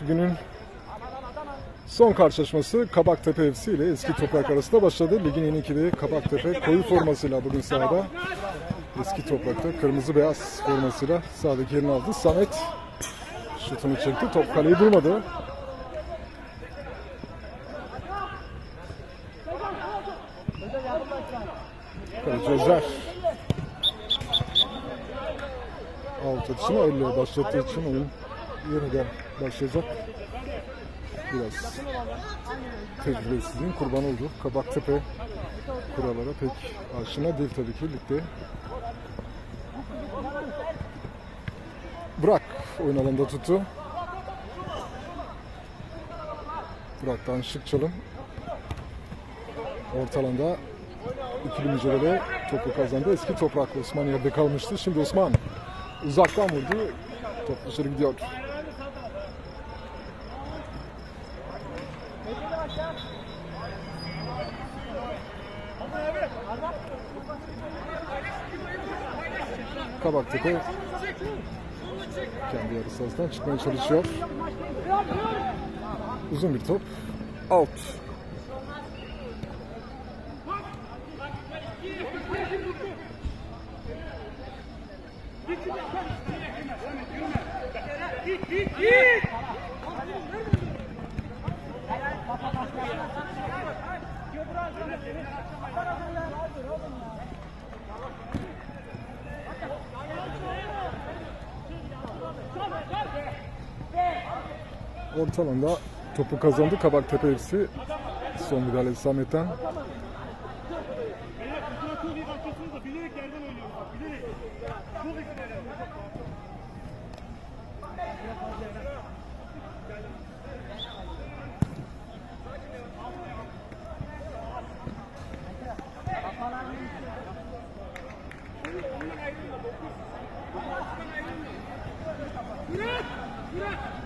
Günün son karşılaşması Kabaktepe FC ile Eski Toprak arasında başladı. Ligin en ikili Kabaktepe koyu formasıyla bugün sahada. Eski Toprak'ta kırmızı beyaz formasıyla sahadaki yerini aldı. Samet şutunu çekti. Top kaleyi bulmadı. Kaleci Özer. Alt atışını elle başlattığı için oyun yeniden başlayacak. Biraz tecrübesizliğin kurban oldu. Kabaktepe kurallara pek aşina değil tabii ki ligde. Burak oyun alanında tuttu. Burak'tan şık çalım. Orta alanda ikili mücadele topu kazandı. Eski toprak Osman yerde kalmıştı. Şimdi Osman uzaktan vurdu. Top dışarı gidiyor. Kabaktepe kendi yarı sahasından çıkmaya çalışıyor. Uzun bir top. Out. Orta alanda topu kazandı Kabaktepe FC. Son müdahale Samet'ten. Çok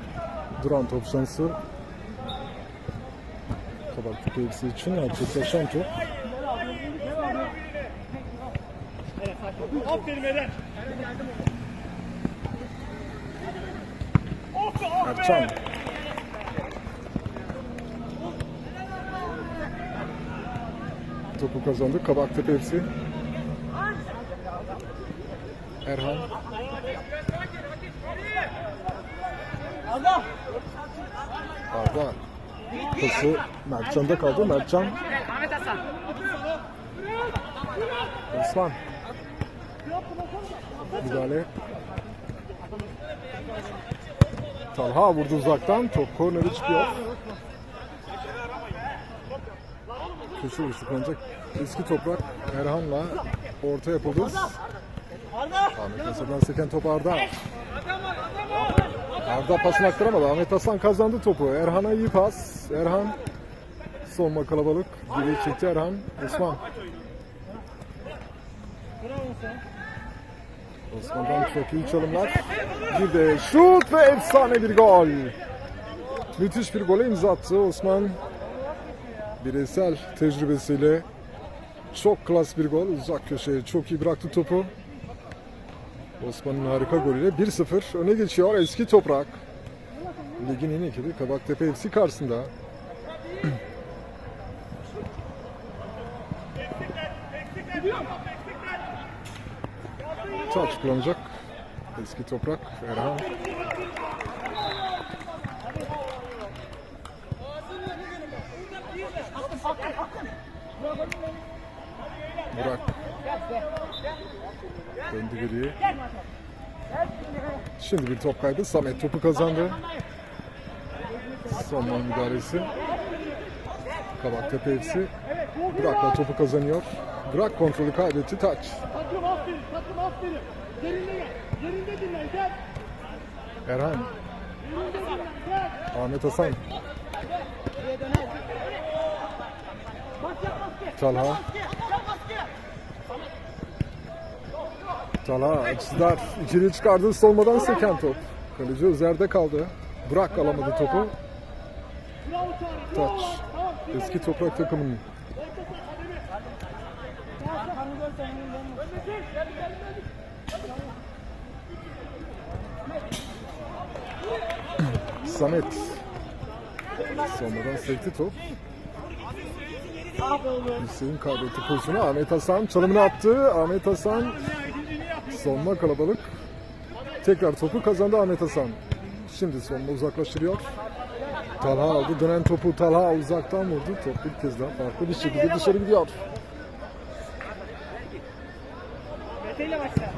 Duran top şansı. Kabaktepe FC için gerçekleşen top. Aferin Eren. Of be. Erçan. Topu kazandı Kabaktepe FC. Erhan. Arda. Pası Mertcan'da kaldı. Mertcan. Osman. Müdahale. Talha vurdu uzaktan. Top korneri çıkıyor. Köşe vuruşu kullanacak. Eski toprak Erhan'la orta yapıldı. Ahmet Hasan'dan seken top Arda. Arda pasını aktaramadı. Ahmet Hasan kazandı topu. Erhan'a iyi pas. Erhan sonma kalabalık. Geri çekti Erhan. Osman. Osman'dan çok iyi çalımlar. Bir de şut ve efsane bir gol. Müthiş bir gole imza attı Osman. Bireysel tecrübesiyle çok klas bir gol. Uzak köşeye çok iyi bıraktı topu. Osman'ın harika golüyle 1-0 öne geçiyor eski toprak. Ligin en ikili Kabaktepe FC karşısında. Taç kullanacak. Eski toprak Erhan. Burak. Döndü geriye. Şimdi bir top kaybı. Samet topu kazandı. Son an müdahalesi. Kabaktepe FC. Burak'la topu kazanıyor. Burak kontrolü kaybetti. Taç. Erhan. Ahmet Hasan. Talha. Talha açtılar. İçeri çıkardı. Solmadan seken top. Kaleci üzerde kaldı. Burak alamadı topu. Taç. Eski toprak takımının. Samet. Sonradan sekti top. Hüseyin kaybetti pozisyonu. Ahmet Hasan çalımını attı. Ahmet Hasan sonuna kalabalık. Tekrar topu kazandı Ahmet Hasan. Şimdi sonuna uzaklaştırıyor. Talha aldı. Dönen topu Talha uzaktan vurdu. Top bir kez daha farklı bir şekilde dışarı gidiyor. Mete ile başla.